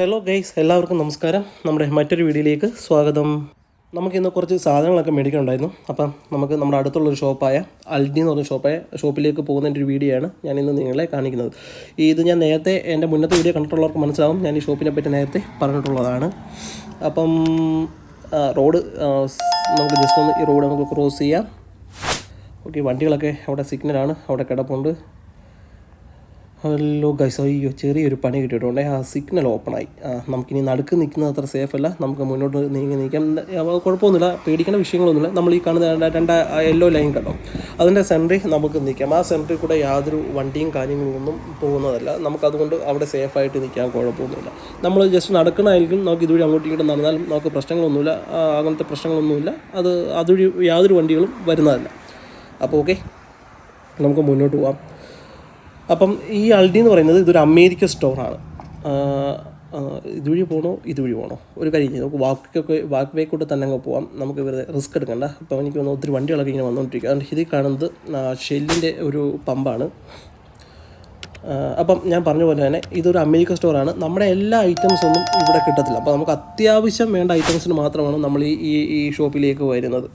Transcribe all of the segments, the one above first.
Hello guys എല്ലാവർക്കും നമസ്കാരം. നമ്മുടെ മറ്റൊരു വീഡിയോയിലേക്ക് സ്വാഗതം. നമുക്കിന്ന് കുറച്ച് സാധനങ്ങളൊക്കെ മേടിക്കാനുണ്ടായിരുന്നു. അപ്പം നമുക്ക് നമ്മുടെ അടുത്തുള്ളൊരു ഷോപ്പായ അൽഡി എന്ന് പറഞ്ഞ ഷോപ്പായ ഷോപ്പിലേക്ക് പോകുന്നതിന്റെ ഒരു വീഡിയോ ആണ് ഞാൻ ഇന്ന് നിങ്ങളെ കാണിക്കുന്നത്. ഇത് ഞാൻ നേരത്തെ എന്റെ മുന്നത്തെ വീഡിയോ കണ്ടിട്ടുള്ളവർക്ക് മനസ്സിലാവും. ഞാൻ ഈ ഷോപ്പിനെ പറ്റി നേരത്തെ പറഞ്ഞിട്ടുള്ളതാണ്. അപ്പം റോഡ് നമുക്ക് ജസ്റ്റ് ഒന്ന് ഈ റോഡ് നമുക്ക് ക്രോസ് ചെയ്യാം. ഓക്കെ വണ്ടികളൊക്കെ അവിടെ സിഗ്നലാണ്. അവിടെ കിടപ്പുണ്ട്. ഹലോ ഗൈസ് അയ്യോ ചെറിയൊരു പണി കിട്ടിയിട്ടുണ്ട്. ആ സിഗ്നൽ ഓപ്പണായി നമുക്കിനി നടുക്ക് നിൽക്കുന്നത് അത്ര സേഫ് അല്ല. നമുക്ക് മുന്നോട്ട് നീങ്ങി നീക്കാം കുഴപ്പമൊന്നുമില്ല. പേടിക്കേണ്ട വിഷയങ്ങളൊന്നുമില്ല. നമ്മൾ ഈ കാണുന്ന രണ്ട് യെല്ലോ ലൈൻ കണ്ടോ? അതിന്റെ സെന്ററിൽ നമുക്ക് നിൽക്കാം. ആ സെന്ററിൽ കൂടെ യാതൊരു വണ്ടിയും കാര്യങ്ങളൊന്നും പോകുന്നതല്ല. നമുക്കതുകൊണ്ട് അവിടെ സേഫായിട്ട് നിൽക്കാൻ കുഴപ്പമൊന്നുമില്ല. നമ്മൾ ജസ്റ്റ് നടക്കണമായിരിക്കും. നമുക്ക് ഇതുവഴി അങ്ങോട്ടും ഇങ്ങോട്ടും നടന്നാലും നമുക്ക് പ്രശ്നങ്ങളൊന്നുമില്ല. അങ്ങനത്തെ പ്രശ്നങ്ങളൊന്നുമില്ല. അത് അതുവഴി യാതൊരു വണ്ടികളും വരുന്നതല്ല. അപ്പോൾ ഓക്കെ നമുക്ക് മുന്നോട്ട് പോവാം. അപ്പം ഈ അൾഡി എന്ന് പറയുന്നത് ഇതൊരു അമേരിക്ക സ്റ്റോറാണ് ഇതുവഴി പോകണോ ഇതുവഴി പോകണോ ഒരു കാര്യം ചെയ്യും. നമുക്ക് വാക്കൊക്കെ വാക്ക് വേ കൂടെ തന്നെ അങ്ങ് പോവാം. നമുക്ക് വെറുതെ റിസ്ക് എടുക്കണ്ട. അപ്പം എനിക്ക് തോന്നുന്നു ഒത്തിരി വണ്ടികളൊക്കെ ഇങ്ങനെ വന്നുകൊണ്ടിരിക്കുക അതുകൊണ്ട് ഇതിൽ കാണുന്നത് ഷെല്ലിന്റെ ഒരു പമ്പാണ്. അപ്പം ഞാൻ പറഞ്ഞ പോലെ തന്നെ ഇതൊരു അമേരിക്കൻ സ്റ്റോറാണ് നമ്മുടെ എല്ലാ ഐറ്റംസ് ഒന്നും ഇവിടെ കിട്ടത്തില്ല. അപ്പോൾ നമുക്ക് അത്യാവശ്യം വേണ്ട ഐറ്റംസിന് മാത്രമാണ് നമ്മൾ ഈ ഈ ഷോപ്പിലേക്ക് വരുന്നത്.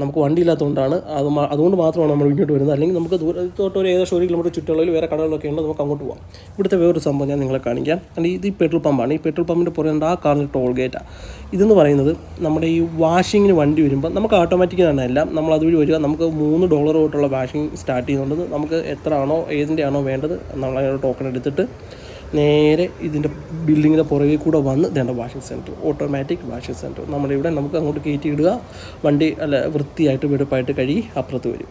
നമുക്ക് വണ്ടി ഇല്ലാത്തതുകൊണ്ടാണ് അത് അതുകൊണ്ട് മാത്രമാണ് നമ്മൾ ഇങ്ങോട്ട് വരുന്നത്. അല്ലെങ്കിൽ നമുക്ക് ദൂരത്തോട്ട് ഒരു ഏകദേശം ഒരു കിലോമീറ്റർ ചുറ്റളവിൽ വേറെ കടകളൊക്കെ ഉണ്ട് നമുക്ക് അങ്ങോട്ട് പോകാം ഇവിടുത്തെ വേറൊരു സംഭവം ഞാൻ നിങ്ങളെ കാണിക്കാം. അല്ലെങ്കിൽ ഇത് ഈ പെട്രോൾ പമ്പാണ്. ഈ പെട്രോൾ പമ്പിന്റെ പുറകെ ആ കാണുന്ന ടോൾ ഗേറ്റാണ് ഇതെന്ന് പറയുന്നത് നമ്മുടെ ഈ വാഷിങ്ങിന് വണ്ടി വരുമ്പോൾ നമുക്ക് ഓട്ടോമാറ്റിക് തന്നെ എല്ലാം നമ്മൾ അതുവഴി വരിക. നമുക്ക് മൂന്ന് ഡോളർ തൊട്ടുള്ള വാഷിംഗ് സ്റ്റാർട്ട് ചെയ്യുന്നുണ്ട്. നമുക്ക് എത്ര ആണോ ഏതിന്റെ ആണോ വേണ്ടത് നമ്മൾ ടോക്കൺ എടുത്തിട്ട് നേരെ ഇതിന്റെ ബിൽഡിങ്ങിന്റെ പുറകിൽ കൂടെ വന്ന് ഇതേണ്ട washing centre automatic washing centre നമ്മുടെ ഇവിടെ നമുക്ക് അങ്ങോട്ട് കയറ്റി ഇടുക. വണ്ടി അല്ല വൃത്തിയായിട്ട് വെടുപ്പായിട്ട് കഴുകി അപ്പുറത്ത് വരും.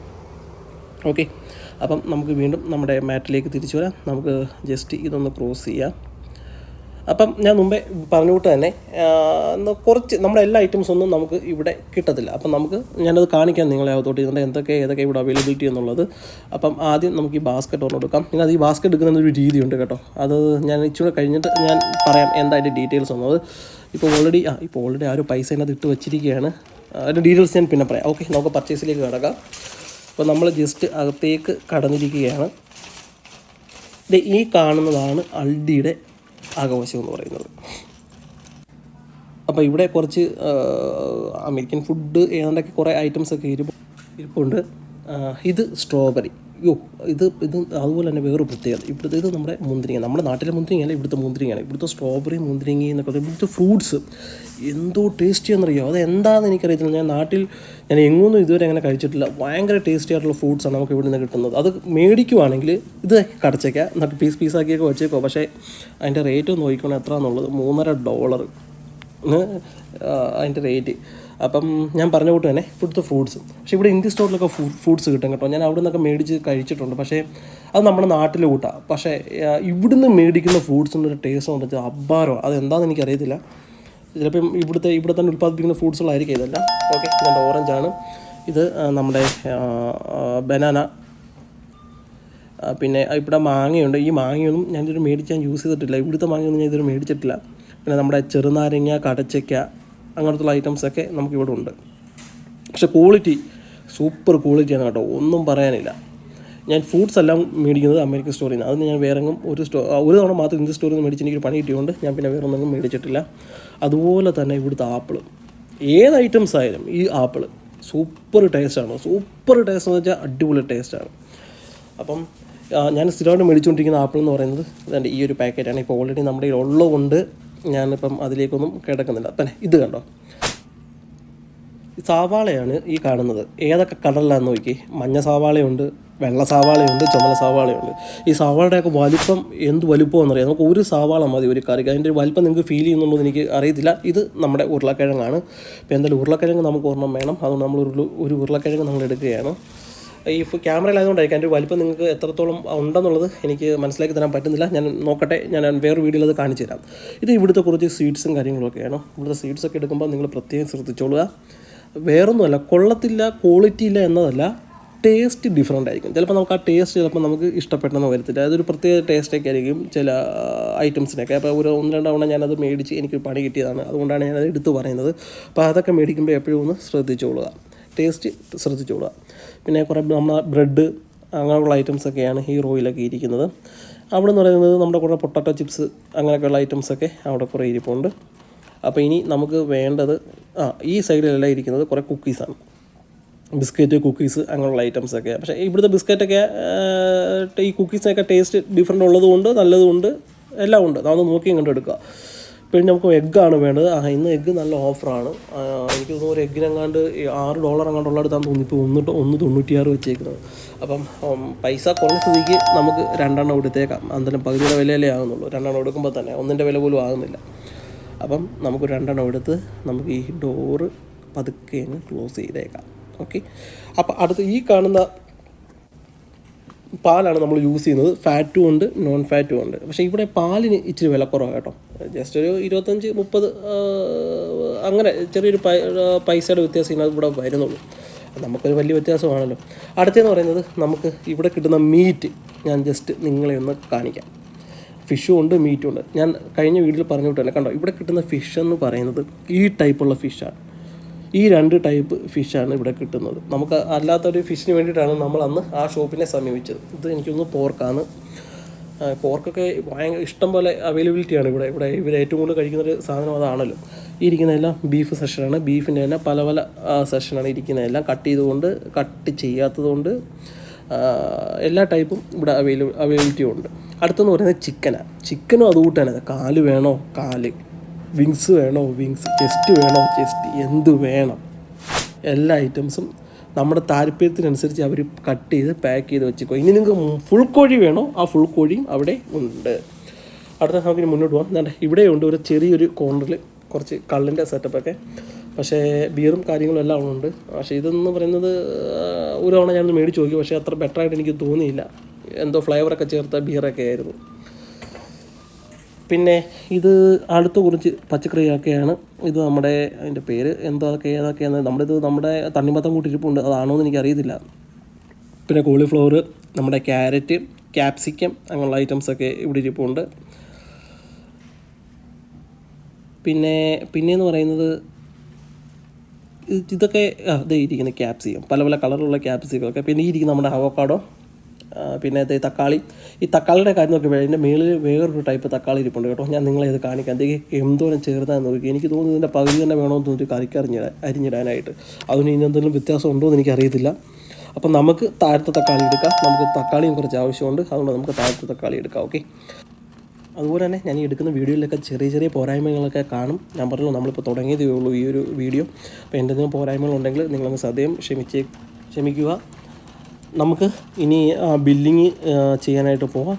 ഓക്കെ അപ്പം നമുക്ക് വീണ്ടും നമ്മുടെ മാറ്റിലേക്ക് തിരിച്ചു വരാം. നമുക്ക് ജസ്റ്റ് ഇതൊന്ന് ക്രോസ് ചെയ്യാം. അപ്പം ഞാൻ മുമ്പേ പറഞ്ഞു വിട്ട് തന്നെ കുറച്ച് നമ്മുടെ എല്ലാ ഐറ്റംസ് ഒന്നും നമുക്ക് ഇവിടെ കിട്ടത്തില്ല. അപ്പം നമുക്ക് ഞാനത് കാണിക്കാം നിങ്ങളെ അതോട്ട് ഇതിന്റെ എന്തൊക്കെ ഏതൊക്കെ ഇവിടെ അവൈലബിലിറ്റി എന്നുള്ളത്. അപ്പം ആദ്യം നമുക്ക് ഈ ബാസ്ക്കറ്റ് ഒന്ന് എടുക്കാം. പിന്നെ അത് ഈ ബാസ്ക്കറ്റ് എടുക്കുന്ന ഒരു രീതിയുണ്ട് കേട്ടോ. അത് ഞാൻ ഇച്ചിരി കഴിഞ്ഞിട്ട് ഞാൻ പറയാം എന്തായിട്ട് ഡീറ്റെയിൽസ് എന്നത് ഇപ്പോൾ ഓൾറെഡി ആ ഇപ്പോൾ ഓൾറെഡി ആ ഒരു പൈസ അതിനകത്ത് ഇട്ട് വെച്ചിരിക്കുകയാണ്. അതിന്റെ ഡീറ്റെയിൽസ് ഞാൻ പിന്നെ പറയാം. ഓക്കെ നമുക്ക് പർച്ചേസിലേക്ക് കിടക്കാം. അപ്പോൾ നമ്മൾ ജസ്റ്റ് അകത്തേക്ക് കടന്നിരിക്കുകയാണ്. ഈ കാണുന്നതാണ് അൾഡിയുടെ ആഘോഷം എന്ന് പറയുന്നത്. അപ്പോൾ ഇവിടെ കുറച്ച് അമേരിക്കൻ ഫുഡ് ഏതാണ്ടൊക്കെ കുറേ ഐറ്റംസ് ഒക്കെ ഇരിപ്പ് ഇരിപ്പുണ്ട് ഇത് സ്ട്രോബെറി. യോ ഇത് ഇത് അതുപോലെ തന്നെ വേറൊരു പ്രത്യേകത. ഇവിടുത്തെ ഇത് നമ്മുടെ മുന്തിരിങ്ങ. നമ്മുടെ നാട്ടിലെ മുന്തിരിങ്ങയല്ല ഇവിടുത്തെ മുന്തിരിങ്ങയാണ്. ഇവിടുത്തെ സ്ട്രോബെറി മുന്തിരിങ്ങ എന്നൊക്കെ. ഇവിടുത്തെ ഫ്രൂട്ട്സ് എന്തോ ടേസ്റ്റി എന്നറിയോ അത് എന്താണെന്ന് എനിക്കറിയത്തില്ല. ഞാൻ നാട്ടിൽ ഞാൻ എങ്ങൊന്നും ഇതുവരെ അങ്ങനെ കഴിച്ചിട്ടില്ല. ഭയങ്കര ടേസ്റ്റി ആയിട്ടുള്ള ഫ്രൂട്ട്സാണ് നമുക്ക് ഇവിടെ നിന്ന് കിട്ടുന്നത്. അത് മേടിക്കുവാണെങ്കിൽ ഇത് കടച്ചേക്കാം. എന്നിട്ട് പീസ് പീസാക്കിയൊക്കെ വെച്ചേക്കോ. പക്ഷേ അതിന്റെ റേറ്റ് ഒന്ന് നോക്കിക്കോണേ എത്ര എന്നുള്ളത് മൂന്നര ഡോളർ അതിന്റെ റേറ്റ് അപ്പം ഞാൻ പറഞ്ഞ കൂട്ട് തന്നെ ഇവിടുത്തെ ഫ്രൂട്ട്സ് പക്ഷേ ഇവിടെ ഇന്ത്യ സ്റ്റോറിലൊക്കെ ഫ്രൂട്ട്സ് കിട്ടും കേട്ടോ. ഞാൻ അവിടെ നിന്നൊക്കെ മേടിച്ച് കഴിച്ചിട്ടുണ്ട്. പക്ഷേ അത് നമ്മുടെ നാട്ടിലെ കൂട്ടാണ് പക്ഷേ ഇവിടുന്ന് മേടിക്കുന്ന ഫ്രൂട്ട്സിന്റെ ഒരു ടേസ്റ്റ് എന്ന് വെച്ചാൽ അബ്ബാരോ അത് എന്താണെന്ന് എനിക്കറിയത്തില്ല. ചിലപ്പം ഇവിടുത്തെ ഇവിടെ തന്നെ ഉൽപ്പാദിപ്പിക്കുന്ന ഫ്രൂട്ട്സുകളായിരിക്കും ഇതല്ല. ഓക്കെ ഇതിന്റെ ഓറഞ്ചാണ് ഇത് നമ്മുടെ ബനാന പിന്നെ ഇവിടെ മാങ്ങയുണ്ട്. ഈ മാങ്ങയൊന്നും ഞാനിതൊരു മേടിച്ച് ഞാൻ യൂസ് ചെയ്തിട്ടില്ല. ഇവിടുത്തെ മാങ്ങയൊന്നും ഞാൻ ഇതൊരു മേടിച്ചിട്ടില്ല. പിന്നെ നമ്മുടെ ചെറുനാരങ്ങ കടച്ചയ്ക്ക അങ്ങനത്തുള്ള ഐറ്റംസൊക്കെ നമുക്കിവിടെ ഉണ്ട്. പക്ഷെ ക്വാളിറ്റി സൂപ്പർ ക്വാളിറ്റിയാണ് കേട്ടോ. ഒന്നും പറയാനില്ല. ഞാൻ ഫ്രൂട്ട്സ് എല്ലാം മേടിക്കുന്നത് അമേരിക്കൻ സ്റ്റോറിൽ നിന്ന്. അതിന് ഞാൻ വേറെങ്ങും ഒരു സ്റ്റോ ഒരു തവണ മാത്രം ഇന്ത്യൻ സ്റ്റോറിൽ നിന്ന് മേടിച്ച് എനിക്ക് പണി കിട്ടിയതുകൊണ്ട് ഞാൻ പിന്നെ വേറെ ഒന്നും മേടിച്ചിട്ടില്ല. അതുപോലെ തന്നെ ഇവിടുത്തെ ആപ്പിൾ ഏത് ഐറ്റംസ് ആയാലും ഈ ആപ്പിൾ സൂപ്പർ ടേസ്റ്റാണ് സൂപ്പർ ടേസ്റ്റ് എന്ന് വെച്ചാൽ അടിപൊളി ടേസ്റ്റാണ് അപ്പം ഞാൻ സ്ഥിരമായിട്ട് മേടിച്ചുകൊണ്ടിരിക്കുന്ന ആപ്പിൾ എന്ന് പറയുന്നത് ഈ ഒരു പാക്കറ്റാണ് ഇപ്പോൾ ഓൾറെഡി നമ്മുടെ ഉള്ളതുകൊണ്ട് ഞാനിപ്പം അതിലേക്കൊന്നും കിടക്കുന്നില്ല. പിന്നെ ഇത് കണ്ടോ? സാവാളയാണ് ഈ കാണുന്നത്. ഏതൊക്കെ കളറിലാണെന്ന് നോക്കി മഞ്ഞ സവാളയുണ്ട് വെള്ള സവാളയുണ്ട് ചുമല സവാളയുണ്ട്. ഈ സവാളയുടെയൊക്കെ വലിപ്പം എന്ത് വലിപ്പമാണെന്ന് അറിയാം. നമുക്ക് ഒരു സവാള മതി ഒരു കറിക്ക്. അതിന്റെ ഒരു വലിപ്പം നിങ്ങൾക്ക് ഫീൽ ചെയ്യുന്നുണ്ടോ എന്ന് എനിക്ക് അറിയത്തില്ല. ഇത് നമ്മുടെ ഉരുളക്കിഴങ്ങാണ്. ഇപ്പോൾ എന്തായാലും ഉരുളക്കിഴങ്ങ് നമുക്ക് ഒരെണ്ണം വേണം. അതുകൊണ്ട് നമ്മൾ ഒരു ഉരുളക്കിഴങ്ങ് നമ്മൾ എടുക്കുകയാണ്. ഈ ക്യാമറയിലായതുകൊണ്ടായിരിക്കും അതിന്റെ വലിപ്പം നിങ്ങൾക്ക് എത്രത്തോളം ഉണ്ടെന്നുള്ളത് എനിക്ക് മനസ്സിലാക്കി തരാൻ പറ്റുന്നില്ല. ഞാൻ നോക്കട്ടെ ഞാൻ വേറെ വീഡിയോയിൽ അത് കാണിച്ചു തരാം. ഇത് ഇവിടുത്തെ കുറച്ച് സ്വീറ്റ്സും കാര്യങ്ങളൊക്കെയാണ്. ഇവിടുത്തെ സ്വീറ്റ്സൊക്കെ എടുക്കുമ്പോൾ നിങ്ങൾ പ്രത്യേകം ശ്രദ്ധിച്ചോളുക. വേറൊന്നുമല്ല കൊള്ളത്തില്ല ക്വാളിറ്റി ഇല്ല എന്നതല്ല ടേസ്റ്റ് ഡിഫറെന്റ് ആയിരിക്കും. ചിലപ്പോൾ നമുക്ക് ആ ടേസ്റ്റ് ചിലപ്പോൾ നമുക്ക് ഇഷ്ടപ്പെട്ടെന്ന് വരത്തില്ല. അതൊരു പ്രത്യേക ടേസ്റ്റൊക്കെ ആയിരിക്കും ചില ഐറ്റംസിനൊക്കെ അപ്പോൾ ഒരു ഒന്ന് രണ്ട് തവണ ഞാനത് മേടിച്ച് എനിക്ക് പണി കിട്ടിയതാണ്. അതുകൊണ്ടാണ് ഞാനത് എടുത്തു പറയുന്നത്. അപ്പോൾ അതൊക്കെ മേടിക്കുമ്പോൾ എപ്പോഴും ഒന്ന് ശ്രദ്ധിച്ചോളുക. ടേസ്റ്റ് ശ്രദ്ധിച്ചോളുക. പിന്നെ കുറേ നമ്മൾ ബ്രെഡ് അങ്ങനെയുള്ള ഐറ്റംസൊക്കെയാണ് ഈ റോയിലൊക്കെ ഇരിക്കുന്നത്. അവിടെ എന്ന് പറയുന്നത് നമ്മുടെ കുറേ പൊട്ടാറ്റോ ചിപ്സ് അങ്ങനെയൊക്കെയുള്ള ഐറ്റംസൊക്കെ അവിടെ കുറേ ഇരിപ്പുണ്ട്. അപ്പോൾ ഇനി നമുക്ക് വേണ്ടത് ആ ഈ സൈഡിലെല്ലാം ഇരിക്കുന്നത് കുറേ കുക്കീസാണ് ബിസ്ക്കറ്റ് കുക്കീസ് അങ്ങനെയുള്ള ഐറ്റംസൊക്കെ പക്ഷേ ഇവിടുത്തെ ബിസ്ക്കറ്റൊക്കെ ഈ കുക്കീസിനൊക്കെ ടേസ്റ്റ് ഡിഫറെന്റ് ഉള്ളതുകൊണ്ട് നല്ലതുകൊണ്ട് എല്ലാം ഉണ്ട്. നമ്മൾ നോക്കിയും കണ്ട് എടുക്കുക പിന്നെ നമുക്ക് എഗ്ഗാണ് വേണ്ടത്. ആ ഇന്ന് എഗ്ഗ് നല്ല ഓഫറാണ് എനിക്ക് തോന്നുന്നു ഒരു എഗ്ഗിനെങ്ങാണ്ട് ആറ് ഡോളർ എങ്ങാണ്ട് ഉള്ളിടത്താന്ന് തോന്നി. ഇപ്പോൾ ഒന്ന് ഒന്ന് തൊണ്ണൂറ്റിയാറ് വെച്ചേക്കുന്നത്. അപ്പം പൈസ കുറഞ്ഞ സ്ഥിതിക്ക് നമുക്ക് രണ്ടെണ്ണം എടുത്തേക്കാം എന്തായാലും പകുതിയുടെ വിലയിലേ ആകുന്നുള്ളൂ രണ്ടെണ്ണം എടുക്കുമ്പോൾ തന്നെ ഒന്നിന്റെ വില പോലും ആകുന്നില്ല അപ്പം നമുക്ക് രണ്ടെണ്ണം എടുത്ത് നമുക്ക് ഈ ഡോറ് പതുക്കെ ക്ലോസ് ചെയ്തേക്കാം. ഓക്കെ അപ്പം അടുത്ത് ഈ കാണുന്ന പാലാണ് നമ്മൾ യൂസ് ചെയ്യുന്നത്. ഫാറ്റും ഉണ്ട് നോൺ ഫാറ്റും ഉണ്ട്. പക്ഷേ ഇവിടെ പാലിന് ഇച്ചിരി വില കുറവാണ് കേട്ടോ. ജസ്റ്റ് ഒരു ഇരുപത്തഞ്ച് മുപ്പത് അങ്ങനെ ചെറിയൊരു പൈസയുടെ വ്യത്യാസം ഇതിനകത്ത് ഇവിടെ വരുന്നുള്ളൂ. നമുക്കൊരു വലിയ വ്യത്യാസമാണല്ലോ. അടുത്തെന്ന് പറയുന്നത് നമുക്ക് ഇവിടെ കിട്ടുന്ന മീറ്റ് ഞാൻ ജസ്റ്റ് നിങ്ങളെ ഒന്ന് കാണിക്കാം. ഫിഷും ഉണ്ട് മീറ്റും ഉണ്ട്. ഞാൻ കഴിഞ്ഞ വീഡിയോയിൽ പറഞ്ഞു വിട്ടല്ലേ കണ്ടോ ഇവിടെ കിട്ടുന്ന ഫിഷ് എന്ന് പറയുന്നത് ഈ ടൈപ്പുള്ള ഫിഷാണ് ഈ രണ്ട് ടൈപ്പ് ഫിഷാണ് ഇവിടെ കിട്ടുന്നത്. നമുക്ക് അല്ലാത്തൊരു ഫിഷിന് വേണ്ടിയിട്ടാണ് നമ്മൾ അന്ന് ആ ഷോപ്പിനെ സമീപിച്ചത്. ഇത് എനിക്കൊന്ന് പോർക്കാണ് പോർക്കൊക്കെ ഭയങ്കര ഇഷ്ടം പോലെ അവൈലബിലിറ്റിയാണ് ഇവിടെ. ഇവിടെ ഇവർ ഏറ്റവും കൂടുതൽ കഴിക്കുന്ന ഒരു സാധനം അതാണല്ലോ. ഇരിക്കുന്നതെല്ലാം ബീഫ് സെഷനാണ് ബീഫിന്റെ തന്നെ പല പല സെഷനാണ് ഇരിക്കുന്നതെല്ലാം കട്ട് ചെയ്തുകൊണ്ട് കട്ട് ചെയ്യാത്തതുകൊണ്ട് എല്ലാ ടൈപ്പും ഇവിടെ അവൈലബിലിറ്റി ഉണ്ട്. അടുത്തെന്ന് പറയുന്നത് ചിക്കനാണ് ചിക്കനും അതുകൂട്ടാണ് കാൽ വേണോ? കാൽ. വിങ്സ് വേണോ? വിങ്സ് ചെസ്റ്റ് വേണോ? ചെസ്റ്റ് എന്ത് വേണം? എല്ലാ ഐറ്റംസും നമ്മുടെ താല്പര്യത്തിനനുസരിച്ച് അവർ കട്ട് ചെയ്ത് പാക്ക് ചെയ്ത് വെച്ചേക്കും ഇനി നിങ്ങൾക്ക് ഫുൾ കോഴി വേണോ? ആ ഫുൾ കോഴിയും അവിടെ ഉണ്ട്. അടുത്ത നമുക്ക് മുന്നോട്ട് പോകാം ഇവിടെ ഇവിടെയുണ്ട് ഒരു ചെറിയൊരു കോർണറിൽ കുറച്ച് കള്ളിന്റെ സെറ്റപ്പൊക്കെ പക്ഷേ ബിയറും കാര്യങ്ങളും എല്ലാം ഉണ്ട്. പക്ഷേ ഇതെന്ന് പറയുന്നത് ഒരു തവണ ഞാനൊന്ന് മേടിച്ച് നോക്കി. പക്ഷേ അത്ര ബെറ്ററായിട്ട് എനിക്ക് തോന്നിയില്ല. എന്തോ ഫ്ലേവറൊക്കെ ചേർത്ത ബിയറൊക്കെ ആയിരുന്നു. പിന്നെ ഇത് അടുത്ത കുറച്ച് പച്ചക്കറിയൊക്കെയാണ് ഇത് നമ്മുടെ അതിന്റെ പേര് എന്തൊക്കെ ഏതൊക്കെയാണ്. നമ്മളിത് നമ്മുടെ തണ്ണിമത്തം കൂട്ടിരിപ്പുണ്ട്. അതാണോ എന്ന് എനിക്കറിയത്തില്ല. പിന്നെ കോളിഫ്ലവർ നമ്മുടെ ക്യാരറ്റ് ക്യാപ്സിക്കം അങ്ങനെയുള്ള ഐറ്റംസൊക്കെ ഇവിടെ ഇരിപ്പുണ്ട്. പിന്നെ പിന്നെയെന്ന് പറയുന്നത് ഇതൊക്കെ ഇതേ ഇരിക്കുന്ന ക്യാപ്സിക്കം പല പല കളറുള്ള ക്യാപ്സിക്കം പിന്നെ ഇരിക്കുന്ന നമ്മുടെ അവക്കാഡോ ആ, പിന്നെ ഇത് തക്കാളി. ഈ തക്കാളിയുടെ കാര്യം നോക്കി അതിന്റെ മേളിൽ വേറൊരു ടൈപ്പ് തക്കാളി ഇരിപ്പുണ്ട് കേട്ടോ. ഞാൻ നിങ്ങളെ ഇത് കാണിക്കാം. അതേ എന്തോരം ചേർത്താന്ന് നോക്കി. എനിക്ക് തോന്നുന്നു ഇതിന്റെ പകുതി തന്നെ വേണമെന്ന് തോന്നി കറിക്ക് അറിഞ്ഞിട അരിഞ്ഞിടാനായിട്ട്. അതിന് ഇനി എന്തെങ്കിലും വ്യത്യാസം ഉണ്ടോ എന്ന് എനിക്കറിയത്തില്ല. അപ്പം നമുക്ക് താഴത്തെ തക്കാളി എടുക്കാം. നമുക്ക് തക്കാളിയും കുറച്ച് ആവശ്യമുണ്ട്. അതുകൊണ്ട് നമുക്ക് താഴത്തെ തക്കാളി എടുക്കാം. ഓക്കെ. അതുപോലെ തന്നെ ഞാൻ ഈ എടുക്കുന്ന വീഡിയോയിലൊക്കെ ചെറിയ ചെറിയ പോരായ്മകളൊക്കെ കാണും. ഞാൻ പറഞ്ഞു നമ്മളിപ്പോൾ തുടങ്ങിയതേ ഉള്ളൂ ഈ ഒരു വീഡിയോ. അപ്പോൾ എന്തെങ്കിലും പോരായ്മകളുണ്ടെങ്കിൽ നിങ്ങളൊന്ന് സദ്യം ക്ഷമിച്ച് ക്ഷമിക്കുക. നമുക്ക് ഇനി ബില്ലിങ് ചെയ്യാനായിട്ട് പോവാം.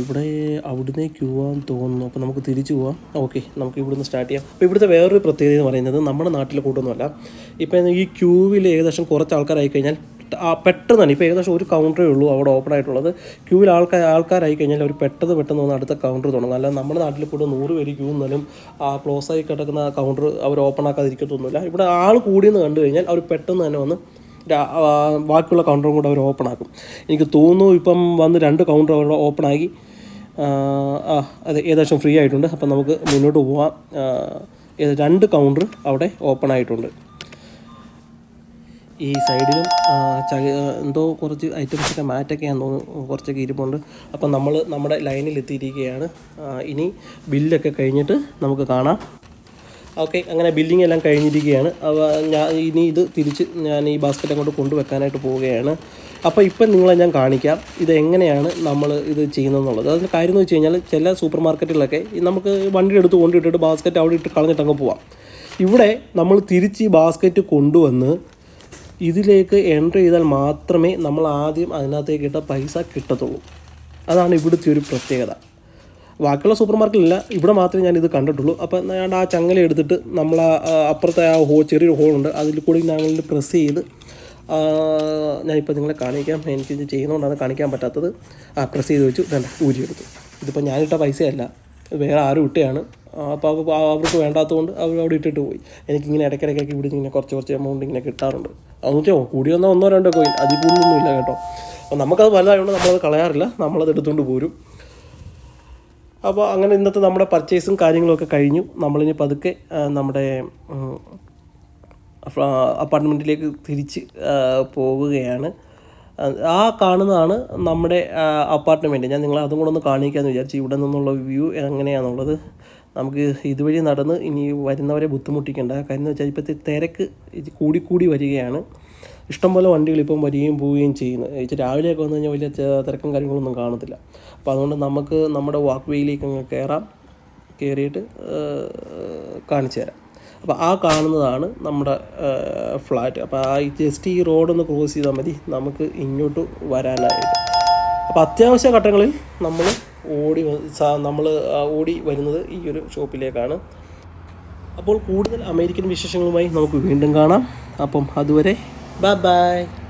ഇവിടെ അവിടുന്ന് ക്യൂ ആന്ന് തോന്നുന്നു. അപ്പോൾ നമുക്ക് തിരിച്ചു പോവാം. ഓക്കെ നമുക്ക് ഇവിടുന്ന് സ്റ്റാർട്ട് ചെയ്യാം. അപ്പോൾ ഇവിടുത്തെ വേറൊരു പ്രത്യേകത എന്ന് പറയുന്നത് നമ്മുടെ നാട്ടിലെ കൂട്ടൊന്നുമല്ല. ഇപ്പം ഈ ക്യൂവിൽ ഏകദേശം കുറച്ച് ആൾക്കാരായി കഴിഞ്ഞാൽ ആ പെട്ടെന്ന് തന്നെ ഇപ്പോൾ ഏകദേശം ഒരു കൗണ്ടറേ ഉള്ളൂ അവിടെ ഓപ്പൺ ആയിട്ടുള്ളത്. ക്യൂവിൽ ആൾക്കാർ ആൾക്കാരായി കഴിഞ്ഞാൽ അവർ പെട്ടെന്ന് പെട്ടെന്ന് വന്ന് അടുത്ത കൗണ്ടർ തുടങ്ങും. അല്ലാതെ നമ്മുടെ നാട്ടിൽ കൂടെ നൂറ് പേര് ക്യൂ എന്നാലും ആ ക്ലോസ് ആയി കിടക്കുന്ന കൗണ്ടർ അവർ ഓപ്പൺ ആക്കാതിരിക്കത്തൊന്നുമില്ല. ഇവിടെ ആൾ കൂടിയെന്ന് കണ്ടു കഴിഞ്ഞാൽ അവർ പെട്ടെന്ന് തന്നെ വന്ന് ബാക്കിയുള്ള കൗണ്ടറും കൂടെ അവർ ഓപ്പൺ ആക്കും. എനിക്ക് തോന്നുന്നു ഇപ്പം വന്ന് രണ്ട് കൗണ്ടർ അവിടെ ഓപ്പൺ ആക്കി. അതെ ഏകദേശം ഫ്രീ ആയിട്ടുണ്ട്. അപ്പം നമുക്ക് മുന്നോട്ട് പോവാം. രണ്ട് കൗണ്ടർ അവിടെ ഓപ്പൺ ആയിട്ടുണ്ട്. ഈ സൈഡിലും എന്തോ കുറച്ച് ഐറ്റംസൊക്കെ മാറ്റൊക്കെയാന്ന് തോന്നുന്നു. കുറച്ചൊക്കെ ഇരിപ്പുണ്ട്. അപ്പം നമ്മൾ നമ്മുടെ ലൈനിൽ എത്തിയിരിക്കുകയാണ്. ഇനി ബില്ലൊക്കെ കഴിഞ്ഞിട്ട് നമുക്ക് കാണാം. ഓക്കെ അങ്ങനെ ബില്ലിംഗ് എല്ലാം കഴിഞ്ഞിരിക്കുകയാണ്. ഞാൻ ഇനി ഇത് തിരിച്ച് ഞാൻ ഈ ബാസ്ക്കറ്റ് അങ്ങോട്ട് കൊണ്ടുവെക്കാനായിട്ട് പോവുകയാണ്. അപ്പോൾ ഇപ്പം നിങ്ങളെ ഞാൻ കാണിക്കാം. ഇത് എങ്ങനെയാണ് നമ്മൾ ഇത് ചെയ്യുന്നതെന്നുള്ളത്. അതിന്റെ കാര്യം എന്ന് വെച്ച് കഴിഞ്ഞാൽ ചില സൂപ്പർ മാർക്കറ്റിലൊക്കെ നമുക്ക് വണ്ടി എടുത്ത് കൊണ്ടിട്ടിട്ട് ബാസ്ക്കറ്റ് അവിടെ ഇട്ട് കളഞ്ഞിട്ട് അങ്ങ് പോവാം. ഇവിടെ നമ്മൾ തിരിച്ച് ഈ ബാസ്ക്കറ്റ് കൊണ്ടുവന്ന് ഇതിലേക്ക് എൻട്രി ചെയ്താൽ മാത്രമേ നമ്മൾ ആദ്യം അതിനകത്തേക്ക് ഇട്ട പൈസ കിട്ടത്തുള്ളൂ. അതാണ് ഇവിടുത്തെ ഒരു പ്രത്യേകത. ബാക്കിയുള്ള സൂപ്പർ മാർക്കറ്റിലില്ല ഇവിടെ മാത്രമേ ഞാൻ ഇത് കണ്ടിട്ടുള്ളൂ. അപ്പോൾ ഞാൻ ആ ചങ്ങല എടുത്തിട്ട് നമ്മൾ അപ്പുറത്തെ ആ ഹോ ചെറിയൊരു ഹോളുണ്ട് അതിൽ കൂടി ഞങ്ങൾ പ്രസ് ചെയ്ത് ഞാനിപ്പോൾ നിങ്ങളെ കാണിക്കാം. എനിക്ക് ഇത് ചെയ്യുന്നതുകൊണ്ടാണ് കാണിക്കാൻ പറ്റാത്തത്. ആ പ്രസ് ചെയ്ത് വെച്ചു. വേണ്ട ഊരിയെടുത്തു ഇതിപ്പോൾ ഞാനിട്ട പൈസയല്ല. വേറെ ആരും ഇട്ടയാണ്. അപ്പോൾ അവർക്ക് വേണ്ടാത്തതുകൊണ്ട് അവർ അവിടെ ഇട്ടിട്ട് പോയി. എനിക്കിങ്ങനെ ഇടയ്ക്കിടയ്ക്കൊക്കെ ഇവിടെ ഇങ്ങനെ കുറച്ച് കുറച്ച് എമൗണ്ട് ഇങ്ങനെ കിട്ടാറുണ്ട്. അതെന്ന് വെച്ചാൽ കൂടി വന്നാൽ ഒന്നോ രണ്ടോ കോയിൻ അതിൽ കൂടുതലൊന്നും ഇല്ല കേട്ടോ. അപ്പോൾ നമുക്കത് വലുതായതുകൊണ്ട് നമ്മളത് കളയാറില്ല. നമ്മളത് എടുത്തുകൊണ്ട് പോരും. അപ്പോൾ അങ്ങനെ ഇന്നത്തെ നമ്മുടെ പർച്ചേസും കാര്യങ്ങളൊക്കെ കഴിഞ്ഞു. നമ്മളിനി പതുക്കെ നമ്മുടെ അപ്പാർട്ട്മെന്റിലേക്ക് തിരിച്ച് പോവുകയാണ്. ആ കാണുന്നതാണ് നമ്മുടെ അപ്പാർട്ട്മെന്റ് ഞാൻ നിങ്ങളെ അതും കൂടെ ഒന്ന് കാണിക്കാമെന്ന് വിചാരിച്ചു. ഇവിടെ നിന്നുള്ള വ്യൂ എങ്ങനെയാണുള്ളത് നമുക്ക് ഇതുവഴി നടന്ന് ഇനി വരുന്നവരെ ബുദ്ധിമുട്ടിക്കേണ്ട. കാര്യം എന്ന് വെച്ചാൽ ഇപ്പോഴത്തെ തിരക്ക് കൂടി കൂടിക്കൂടി വരികയാണ്. ഇഷ്ടംപോലെ വണ്ടികൾ ഇപ്പം വരികയും പോവുകയും ചെയ്യുന്നത് രാവിലെയൊക്കെ വന്നു കഴിഞ്ഞാൽ വലിയ തിരക്കും കാര്യങ്ങളൊന്നും കാണത്തില്ല. അപ്പോൾ അതുകൊണ്ട് നമുക്ക് നമ്മുടെ വാക്ക് വേയിലേക്ക് അങ്ങ് കയറാം. കയറിയിട്ട് കാണിച്ചു തരാം. അപ്പോൾ ആ കാണുന്നതാണ് നമ്മുടെ ഫ്ലാറ്റ്. അപ്പോൾ ആ ജസ്റ്റ് ഈ റോഡൊന്ന് ക്രോസ് ചെയ്താൽ മതി. നമുക്ക് ഇങ്ങോട്ട് വരാനായിട്ട്. അപ്പോൾ അത്യാവശ്യ ഘട്ടങ്ങളിൽ നമ്മൾ ഓടി നമ്മൾ ഓടി വരുന്നത് ഈ ഒരു ഷോപ്പിലേക്കാണ്. അപ്പോൾ കൂടുതൽ അമേരിക്കൻ വിശേഷങ്ങളുമായി നമുക്ക് വീണ്ടും കാണാം. അപ്പം അതുവരെ Bye-bye.